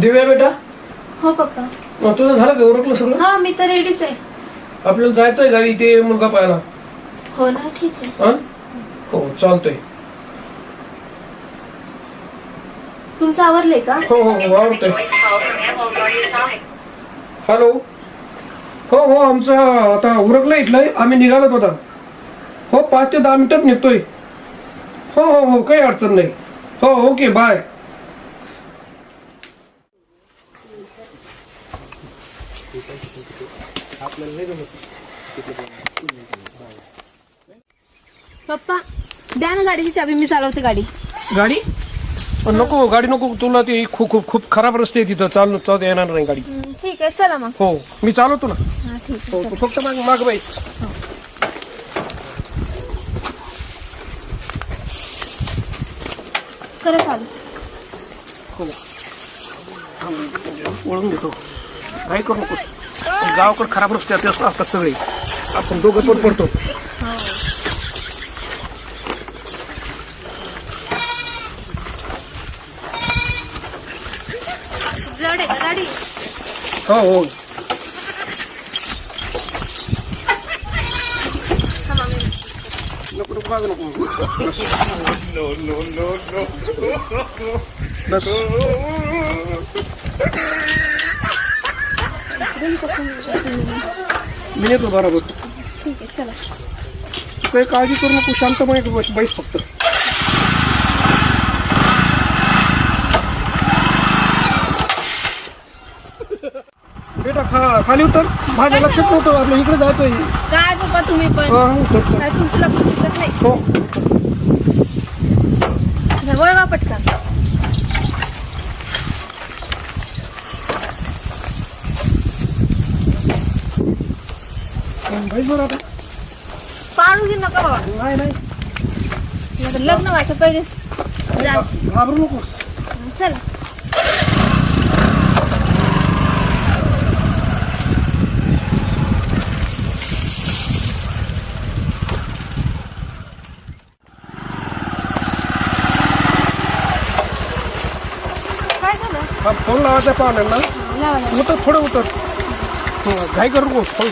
दिव्या बेटा? हो पप्पा. मग तुझं झालं का? उरकलं सगळं? हा मी तर रेडीच आहे. आपल्याला जायचंय गावी ते मुलगा पाहायला. हो ना ठीक आहे. हा? हो चालतंय. तुमचं आवरलंय का? हो हो हो आवडतंय Voice call from. हॅलो? हो हो आमचं आता उरकलं इथलंय. आम्ही निघालोत होता हो पाच ते दहा मिनिटात निघतोय. हो हो हो काही अडचण नाही. हो ओके बाय. पप्पा द्या ना गाडीची चाबी मी चालवते गाडी. गाडी? पण नको गाडी नको तुला ते खूप खूप खूप खराब रस्ते तिथं चालू चालू येणार नाही गाडी. हं, ठीक आहे चला मग. हो मी चालवतो ना. हा ठीक हो आहे तू फक्त माग माग बाईस करा चालू. हो वळून घेतो. काही करू नकोस. गावाकडे खराब रस्ते असं असतात सगळे. आपण दोघं पण पडतो. हो हो. नको. मी येतो बरोबर ठीक आहे चला. तू काही काळजी करू नको शांतपणे तू बस बैस फक्त. बेटा खा खाली उतर. माझ्या लक्षात नव्हतं आपल्या इकडे जायचंय. काय पप्पा तुम्ही पण? हा, उतर, उतर. काय तुमचं लक्ष दिसत नाही. हो. पटकन बैस बरं आता. पाडू घे नका बाबा? नाही नाही. लग्न व्हायचं पहिले. जा. घाबरू नको. चला. काय झालं? हा फोन लावायचा पाहुण्यांना. लावा. उतर थोडं उतर हो घाई करू नको. हो.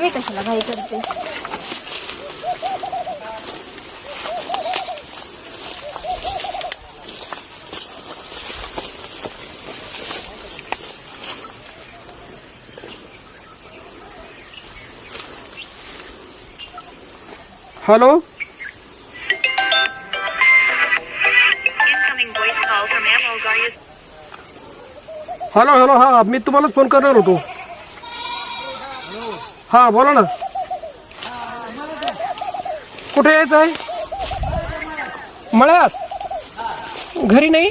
मी कशाला घाई करते? हॅलो हॅलो हॅलो हा मी तुम्हालाच फोन करणार होतो. हा बोला ना. कुठे यायचं आहे मळ्यात? घरी नाही?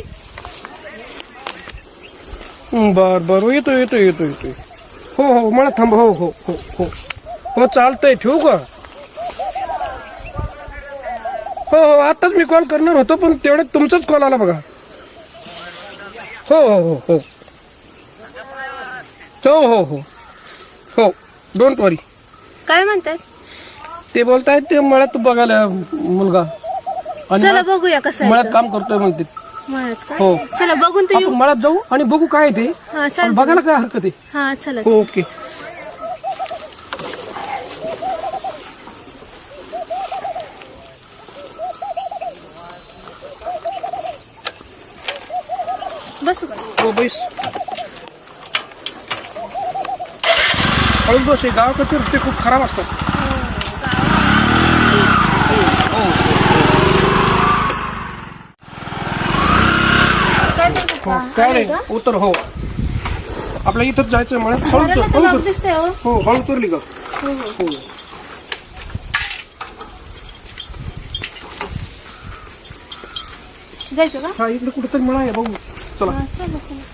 बर बर येतो येतो येतो येतो. हो हो मला थांब हो हो हो हो. हो चालतंय ठेवू का? हो हो आत्ताच मी कॉल करणार होतो पण तेवढ्यात तुमचाच कॉल आला बघा. हो हो हो. हो हो हो. हो. हो. डोंट वरी काय म्हणतात? ते बोलतायत ते मळ्यात बघायला मुलगा. आणि चला मळ्यात- बघूया कसं आहे मळ्यात. काम करतोय म्हणते. मळ्यात का? हो. चला बघून तर येऊ. आपण मळ्यात जाऊ आणि बघू काय आहे ते. हा आणि बघायला काय हरकत आहे. हा चला हो ओके. बसू का? हो बैस. हळूच बस हे गावाकडचे रस्ते खूप खराब असतात काय करतो हो पप्पा? काय आले नाही का? उतर हो आपल्या इथंच जायचंय मळ्यात हळू घराला तर हळू दिसतंय हो हो हळू उतरली का हो, हो. हो जायचं का हा इकडे कुठेतरी मळा आहे बघू चला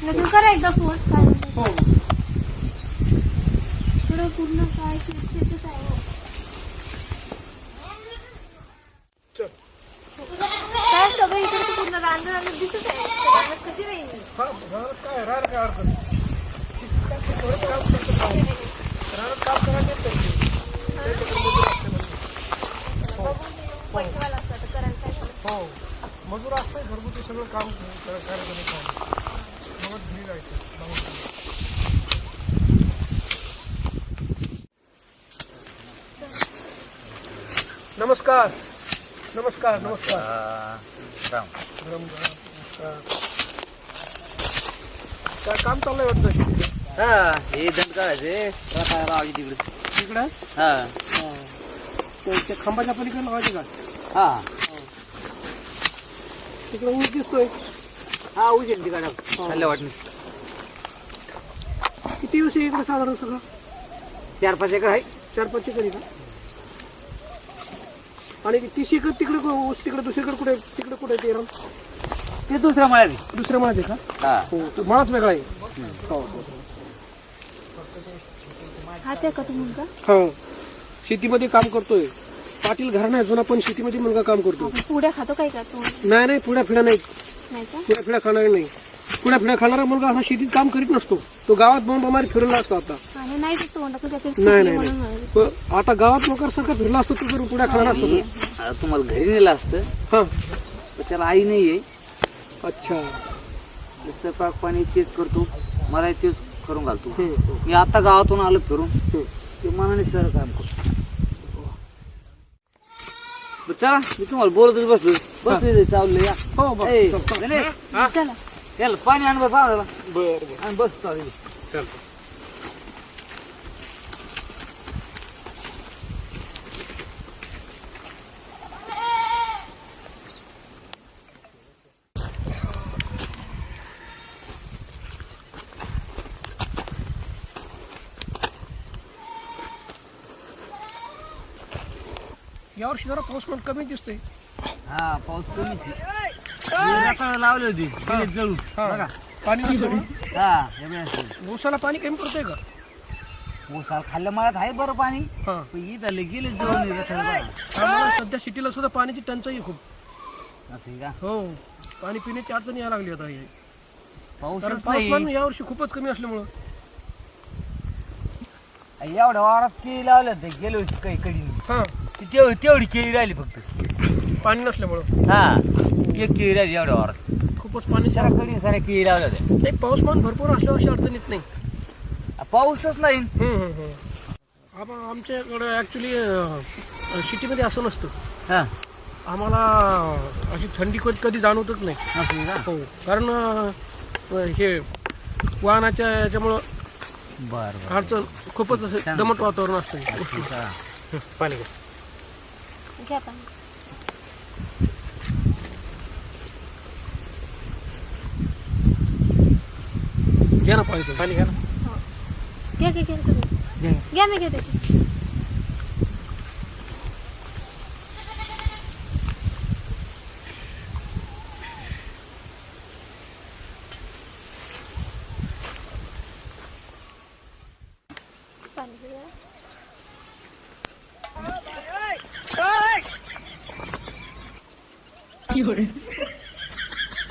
लगेच करा एकदा फोन काय म्हणतात. हो পূর্ণ সহায়ক नमस्कार. नमस्कार नमस्कार. राम. राम, नमस्कार. काय काम चाललंय वाटतं? हा हे दंड काढायचे. लावायची तिकडे. तिकडं? हा. ते ते खांबाच्या पलीकडे लावायचे का? हा. तिकडे ऊस दिसतोय. हा उजेल तिकडे. खाल्ल्या वाटणी. किती ऊस आहे इकडे साधारण सगळं? चार पाच एकर आहे. चार पाच एकर आहे का? आणि तीस एकर तिकडे कु- ऊस तिकडे दुसरीकडे कुठे तिकडे कुठे ते रान? ते दुसऱ्या मळ्यात दुसऱ्या माळ्यात आहे का? हा. हो तो माळाच वेगळा आहे. हो हो. हात आहे का तो मुलगा? हो. शेतीमध्ये काम करतोय. पाटील घराणा आहे जुना पण शेतीमध्ये मुलगा काम करतो आपण पुड्या खातो काय का तू? नाही नाही पुढ्या फिड्या नाही नाही का? पुढ्या फिड्या खाणार नाही. पुढ्या फिड्या खाणारा मुलगा असा शेतीत काम करीत नसतो. तो गावात बॉम्ब मारी फिरला असतो आता. आणि नाही ते तोंडात काहीतरी नाही म्हणून आता गावात लोकांसारखा फिरला असतो तो जर पुढ्या खाणार असतो तर. आता तुम्हाला घरी नेलं असतं हा. पण त्याला आई नाहीये अच्छा. स्वयंपाक पाणी तेच करतो मला तेच करून घालतो. हम्म. मी आता गावातून आलो फिरून. ते मनाने सर काम करतो. बरं, चला मी तुम्हाला बोलतच बसलो बसलो चावलं या. हो बा ए, चल, चल. गणेश, चला. याला पाणी आण पाहुण्याला बरं बरं आणि बस चालेल चल यावर्षी जरा पाऊस पण कमी दिसतोय हा पाऊस कमीच आहे. लावली होती. गेले जळून. बघा. पाणी नसतं. हा हे बघ. असं. ऊसाला पाणी कमी पडतंय का? ऊसाला खाल्ल्या मळ्यात आहे बरं पाणी. हा. पण इथं लय गेले जळून रताळं बघा. आम्हाला सध्या सिटीला सुद्धा पाण्याची टंचाई आहे खूप. असं आहे का? हो. पाणी पिण्याची अडचण यायला लागली आता. हे. कारण पाऊसच पाऊसमान नाही यावर्षी खूपच कमी असल्यामुळं. एवढ्या वारात केळी लावल्या होत्या गेलो काही कडी हा. ती तेवढी तेवढी केळी राहिली फक्त. पाणी नसल्यामुळं. हा. एक केळी एवढ्या वारात खूपच पाणी साऱ्या कडी साऱ्या केळी लावल्या होत्या नाही पाऊसमान भरपूर असल्यावर अशी अडचण येत नाही पाऊसच नाही. हम्म, हम्म, हम्म. आपण आमच्याकडं ऍक्च्युली सिटीमध्ये असं नसतं. हा. आम्हाला अशी थंडी कधी कधी जाणवतच नाही. असं आहे का? हो. कारण अं, हे वाहनाच्या याच्यामुळं बरं बरं. अडचण खूपच असं दमट वातावरण असतं. पाणी घ्या. घ्या पाणी. घ्या ना पाणी पाणी घ्या ना. घ्या घ्या घ्या तुम्ही. घ्या मी घेते पाणी घ्या.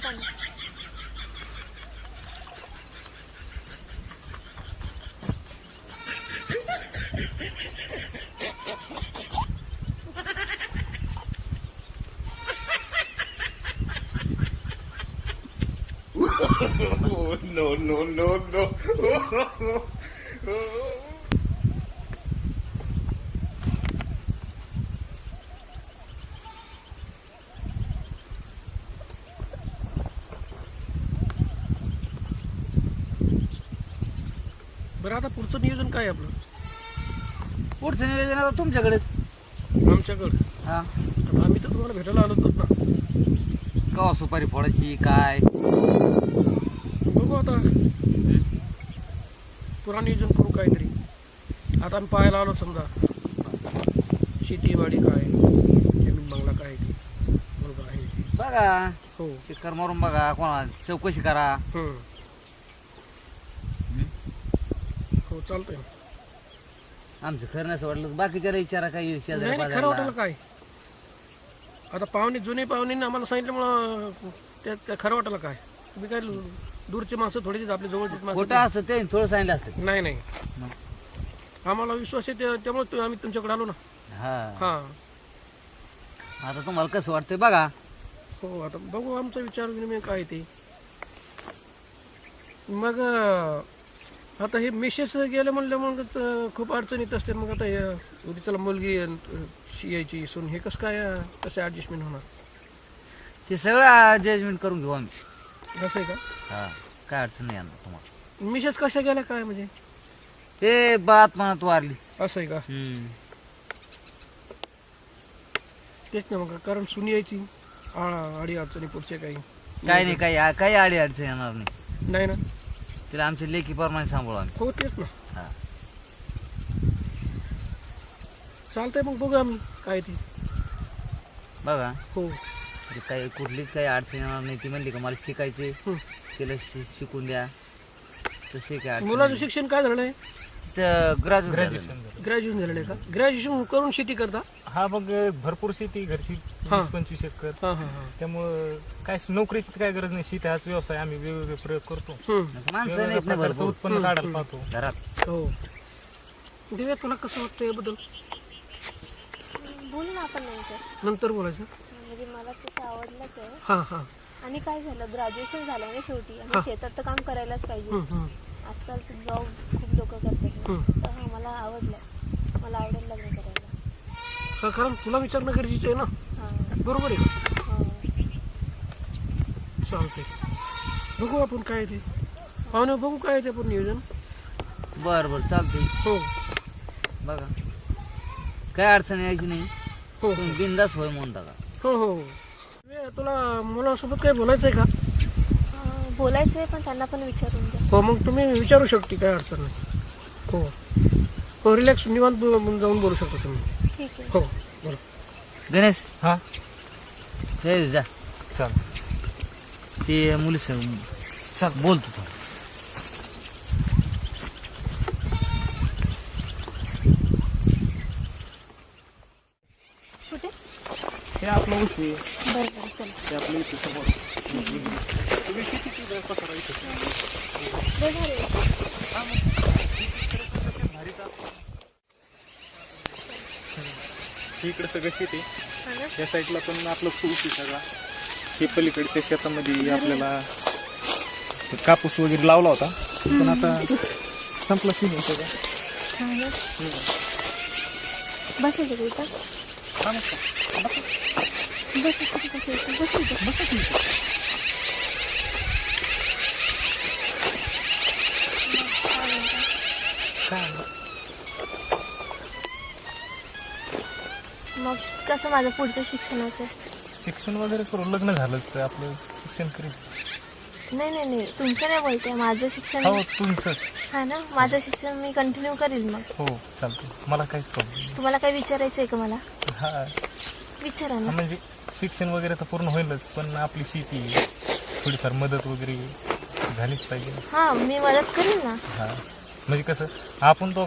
पाणी. बरं आता पुढचं नियोजन काय आपलं? पुढचं नियोजन आता तुमच्याकडेच आमच्याकडं. हा. आता आम्ही तर तुम्हाला भेटायला आलो होतो ना. कवा सुपारी फोडायची काय? बघू आता. पुरा नियोजन करू काहीतरी. आता आम्ही पाहायला आलो समजा. शेतीवाडी काय? जमीन बंगला काय आहे ते? मुलगा आहे ते. बघा. हो. चक्कर मारून बघा कोणा चौकशी करा. हम्म. हो चालतंय. आमचं खरं नसं वाटलं. तर बाकीच्याला विचारा नाही शेजारी नाही, खरं वाटलं पाजारला. काय? आता पाहुणे जुने पाहुणे आम्हाला सांगितल्यामुळं त्यात काय खरं वाटलं काय? तुम्ही काय दूरचे माणसं थोडेसे आपले जवळचे खोटं माणसं असतं ते थोडं सांगितलं असतं. नाही नाही. आम्हाला विश्वास आहे त्या- त्यामुळे तु- आम्ही तुमच्याकडे आलो ना. हा. हा. आता तुम्हाला कसं वाटतंय बघा. हो आता बघू आमचा विचार विनिमय काय ते. मग अं, आता हे मेसेज गेलं म्हणलं मग खूप अडचणीत असते मग आता हे उद्या त्याला मुलगी अन, शियायची सून हे कसं काय अं, कसं ॲडजस्टमेंट होणार? ते सगळं जजमेंट करून घेऊ आम्ही. कसं आहे का? हा काय अडचण नाही आणणार तुम्हाला. मेसेज कशा गेल्या काय म्हणजे? ते बात मनात वारली. असं आहे का? हम्म. तेच ना मग कारण सुनी यायची आ- आडी अडचणी पुढच्या काही. काही नाही काही काही आडी अडचण येणार नाही. नाही ना? तिला आमच्या लेखी प्रमाणे सांभाळू आम्ही. हो तेच ना. हा. चालतंय मग बघू आम्ही काय ते. बघा. हो. ते काही कुठलीच काही अडचण येणार नाही. ती म्हणली का मला शिकायचे हं. तिला शि- शिकून द्या. तसे काय अडचण मुलाचं. शिक्षण काय झालं ग्रॅज्युएशन झालेलं आहे. का? ग्रॅज्युएशन करून शेती करता? हा मग भरपूर शेती घरची हा. वीस पंचवीस एकर. हां हां हां. त्यामुळं काय नोकरीची काय गरज नाही. शेती हाच व्यवसाय आम्ही वेगवेगळे प्रयोग करतो. माणसं वेगवेगळ्या नाहीत ना प्रकारचं भरपूर. उत्पन्न काढायला पाहतो. घरात. हो. दिव्या तुला कसं वाटतं याबद्दल? बोल ना आपण नंतर. नंतर बोलायचं. म्हणजे मला तसं आवडलंच आहे हां हां. आणि काय झालं ग्रॅज्युएशन झालं ना शेवटी. आणि शेतात तर काम करायलाच पाहिजे. आजकाल जॉब खूप लोक करतात. तर हा मला आवडलं. मला आवडेल लग्न करायला. हा, कारण तुला विचारणं गरजेचं आहे ना? हां. बरोबर आहे का? हां. चालतंय. बघू आपण काय ते. पाहुणे बघू काय ते आपण नियोजन. बर बर चालतंय. हो. बघा. काय अडचण यायची नाही. हो. तुम्ही बिंदास होय म्हणून टाका. हो हो. तुला मुलासोबत काय बोलायचं आहे का? अं, बोलायचं आहे पण त्यांना पण विचारून द्या हो मग तुम्ही विचारू शकते काय अडचण नाही. हो. हो रिलॅक्स निवांत जाऊन बोलू शकता तुम्ही. ठीक आहे. हो बोला गणेश? हा? हे जा. चाल. ते मुली चल. बोल तू थोडं. कुठे? हे आपलं ऊस आहे. बरं बरं चला. ते आपलं इथे समोर. इकडे सगळं शेती? या साईडला पण आपलं आहे सगळा. हे पलीकडच्या शेतामध्ये आपल्याला कापूस वगैरे लावला होता. पण आता संपला सीन सगळं? बसायचं का. बसायचं, कसं माझं पुढचं शिक्षणाचं शिक्षण वगैरे करू लग्न झालंच तर आपलं शिक्षण करेल नाही नाही नाही. तुमचं नाही बोलते. माझं शिक्षण हो तुमचंच. हा ना? माझं शिक्षण मी कंटिन्यू करील मग. हो चालतं मला काहीच प्रॉब्लेम तुम्हाला काही विचारायचं आहे का मला? हा. विचारा ना. म्हणजे शिक्षण वगैरे तर पूर्ण होईलच पण आपली शेती. थोडीफार मदत वगैरे झालीच पाहिजे. हा मी मदत करीन ना. हा. म्हणजे कसं आपण तो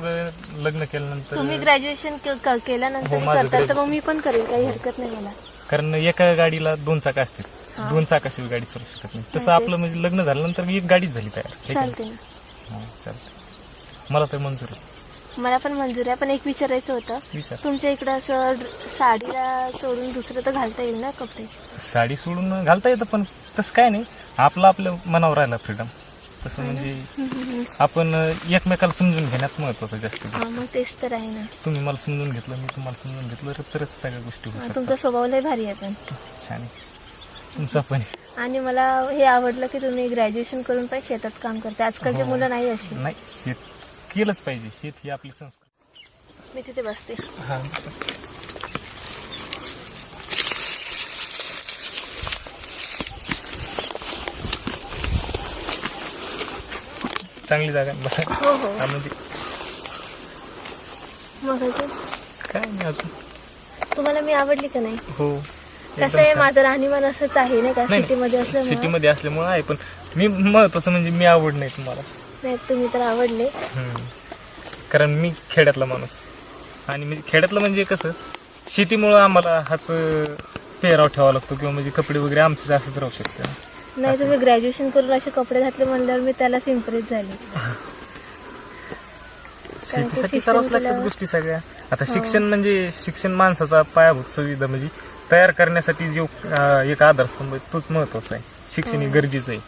लग्न केल्यानंतर तुम्ही ग्रॅज्युएशन केल्यानंतर हो, माझं तर मग मी पण करेल काही हरकत नाही मला कारण एका गाडीला दोन चाक असतील. दोन चाकाशिवाय गाडी चालू शकत नाही. तसं आपलं म्हणजे लग्न झाल्यानंतर एक गाडीच झाली तयार. हे का? चालते ना. हा, मला तर मंजूर आहे. मला पण मंजूर आहे पण एक विचारायचं होतं. विचार. तुमच्या इकडं असं साडीला सोडून दुसरं तर घालता येईल ना कपडे? साडी सोडून घालता येतं पण तसं काय नाही. आपलं आपल्या मनावर राहिलं फ्रीडम तसं म्हणजे आपण एकमेकाला समजून घेण्यात महत्वाचं जास्त हा मग तेच तर आहे ना. तुम्ही मला समजून घेतलं मी तुम्हाला समजून घेतलं तर तरच सगळ्या गोष्टी होऊ हा, शकतात. तुमचा स्वभाव लय भारी आहे पण. छान आहे. तुमचा पण आहे. आणि मला हे आवडलं की तुम्ही ग्रॅज्युएशन करून पण शेतात काम करते. आजकालचे हो. मुलं नाही अशी. नाही शेत केलंच पाहिजे. शेत ही आपली संस्कृती. मी तिथे बसते. हा. चांगली जागा आहे. बसा. हो हो. हा म्हणजे. मग अजून? काय नाही अजून. तुम्हाला मी आवडली का नाही? हो. कसं आहे माझं राहणीमान असंच आहे नाही का? सिटीमध्ये असल्यामुळे. सिटीमध्ये असल्यामुळे आहे पण मी महत्वाचं म्हणजे मी आवड नाही तुम्हाला. नाही तुम्ही तर आवडले. हम्म. कारण मी खेड्यातला माणूस. आणि म्हणजे खेड्यातलं म्हणजे कसं शेतीमुळं आम्हाला हाच पेहराव ठेवावा लागतो किंवा म्हणजे कपडे वगैरे आमचे असंच राहू शकते. नाही तुम्ही ग्रॅज्युएशन करून असे कपडे घातले म्हणल्यावर मी त्यालाच इम्प्रेस झाले. करावंच लागतात गोष्टी सगळ्या. आता शिक्षण म्हणजे शिक्षण माणसाचा पायाभूत सुविधा म्हणजे तयार करण्यासाठी जो एक आधारस्तंभ तोच महत्त्वाचा आहे. शिक्षण हे गरजेचं आहे.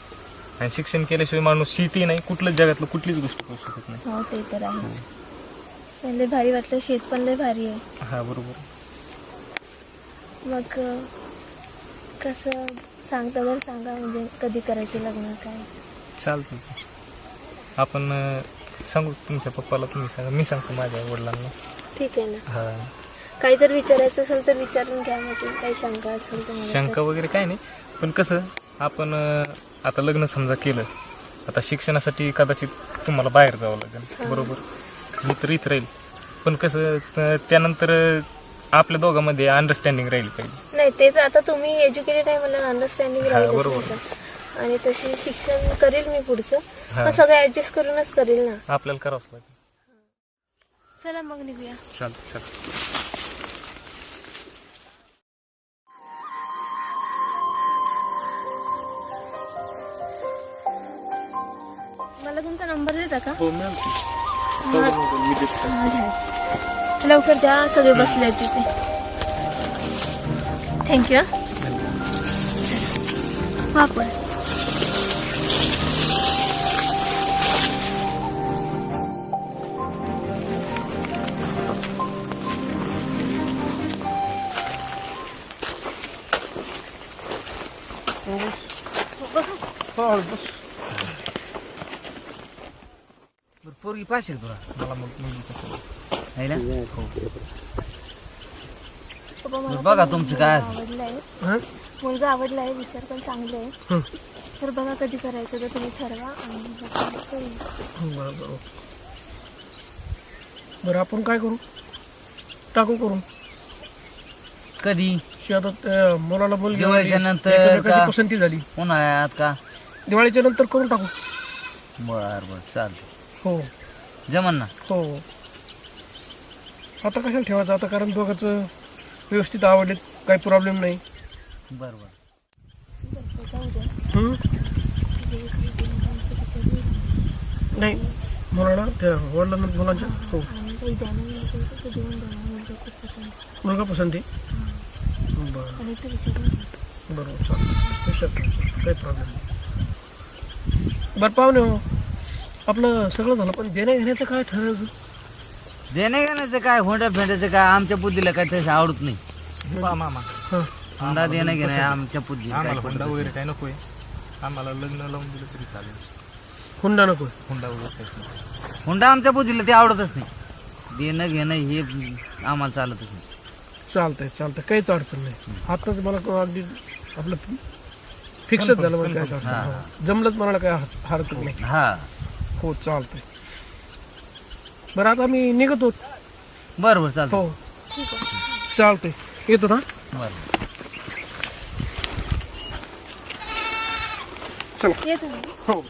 आणि शिक्षण केल्याशिवाय माणूस शेती नाही कुठल्याच जगातलं कुठलीच गोष्ट करू शकत नाही. हो ते तर आहे. लय भारी वाटलं शेत पण लय भारी आहे. हा बरोबर. मग कसं सांगता जर सांगा म्हणजे कधी करायचं लग्न काय? चालतं आपण अं, सांगू तुमच्या पप्पाला तुम्ही सांगा. मी सांगतो माझ्या वडिलांना. ठीक आहे ना. हा. काही जर विचारायचं असेल तर विचारून घ्या म्हणजे काही शंका असेल तर शंका वगैरे काय नाही. पण कसं आपण अं, आता लग्न समजा केलं आता शिक्षणासाठी कदाचित तुम्हाला बाहेर जावं लागेल. बरोबर. मी तर इथं राहील. पण कसं त- त्यानंतर अं, आपल्या दोघांमध्ये अंडरस्टँडिंग राहील पाहिजे नाही तेच आता तुम्ही एज्युकेटेड आहे मला अंडरस्टँडिंग हा, राहील बरोबर. आणि तशी शिक्षण करेल मी पुढचं. हा. पण सगळं ऍडजस्ट करूनच करेल ना. आपल्याला करावंच लागेल. चला मग निघूया. चालतं चालतं मला तुमचा नंबर देता का? हो मॅम. मी देतो हा. लवकर द्या सगळे बसले आहेत तिथे. थँक्यू वापर पोरगी पाहिजे तुला? मला मग मुलगी आहे. आहे ना पप्पा, मला बघा पण तुमचं मुलगा काय आवडलाय हा? मुलगा आवडलाय विचार पण चांगले आहे. हं. तर बघा कधी करायचं तर तुम्ही ठरवा आणि मग आपण करू. बरं आपण काय करू? टाकू करू कधी? आता त्या मुलाला मुलगी दिवाळीच्या आवडली, नंतर का? पसंती झाली. उन्हाळ्यात का? दिवाळीच्या नंतर करून टाकू. बर बर चालतं हो. जमन ना? हो. आता कशाला ठेवायचं आता कारण दोघांचं व्यवस्थित आवडले काही प्रॉब्लेम नाही बर बर जाऊ द्या. हं? नाही मुलाला त्या वडिलांना मुलांच्या हो मुलगा पसंत आहे. बरं. बरोबर चालेल काही प्रॉब्लेम नाही बरं पाहुणे हो आपलं सगळं झालं पण देण्या घेण्याचं काय ठरायचं देणे घेण्याचं काय होंडा फेंड्याचं काय आमच्या बुद्धीला काय तसं आवडत नाही. पहा मामा. होंडा देणं घेणं आमच्या बुद्धीला काय आम्हाला हुंडा. वगैरे काय नकोय. आम्हाला लग्न लावून दिलं तरी चालेल. हुंडा नको. हुंडा वगैरे काहीच हुंडा आमच्या बुद्धीला ते आवडतच नाही. देणं घेणं हे आम्हाला चालतच नाही. चालतंय चालतंय. काहीच अडचण नाही. आताच मला क- अगदी आपलं फिक्सच झालं मला काय. जमलंच मला काय हर- हरकत नाही. हा. हो चालतंय. बरं आता मी निघतो. बर बर चालतं हो. चालतंय. येतो ना? बरं. चला. येतो हो.